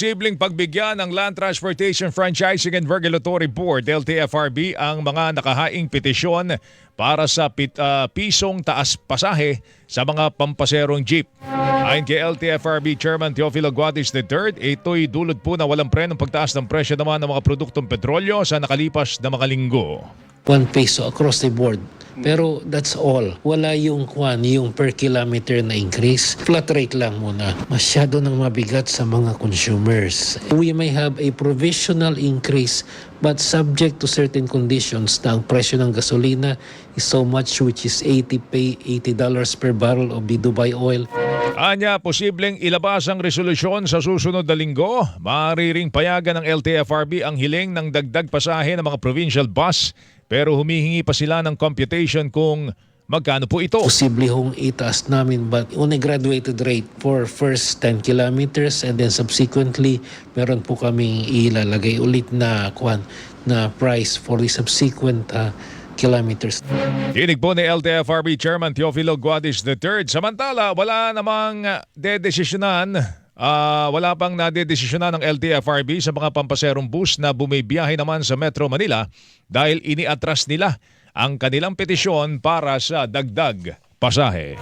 posibleng pagbigyan ng Land Transportation Franchising and Regulatory Board, LTFRB, ang mga nakahaing petisyon para sa pit, ah, pisong taas pasahe sa mga pampaserong jeep. Ayon kay LTFRB Chairman Teofilo Guadis III, ito'y dulot po na walang pre ng pagtaas ng presyo naman ng mga produktong petrolyo sa nakalipas na mga linggo. 1 peso across the board. Pero that's all. Wala yung kwan, yung per kilometer na increase. Flat rate lang muna. Masyado nang mabigat sa mga consumers. We may have a provisional increase but subject to certain conditions na ang presyo ng gasolina is so much which is 80 pay $80 per barrel of the Dubai oil. Anya, posibleng ilabas ang resolusyon sa susunod na linggo. Maaari ring payagan ng LTFRB ang hiling ng dagdag pasahe ng mga provincial bus pero humihingi pa sila ng computation kung magkano po ito. posible hong itaas namin but on a graduated rate for first 10 kilometers and then subsequently meron po kaming ilalagay ulit na kwan na price for the subsequent uh, kilometers. Tinig po ni LTFRB Chairman Teofilo Guadis III. Samantala, wala namang dedesisyonan, ah, wala pang nadedesisyonan ng LTFRB sa mga pampaserong bus na bumibiyahe naman sa Metro Manila dahil iniatras nila ang kanilang petisyon para sa dagdag pasahe.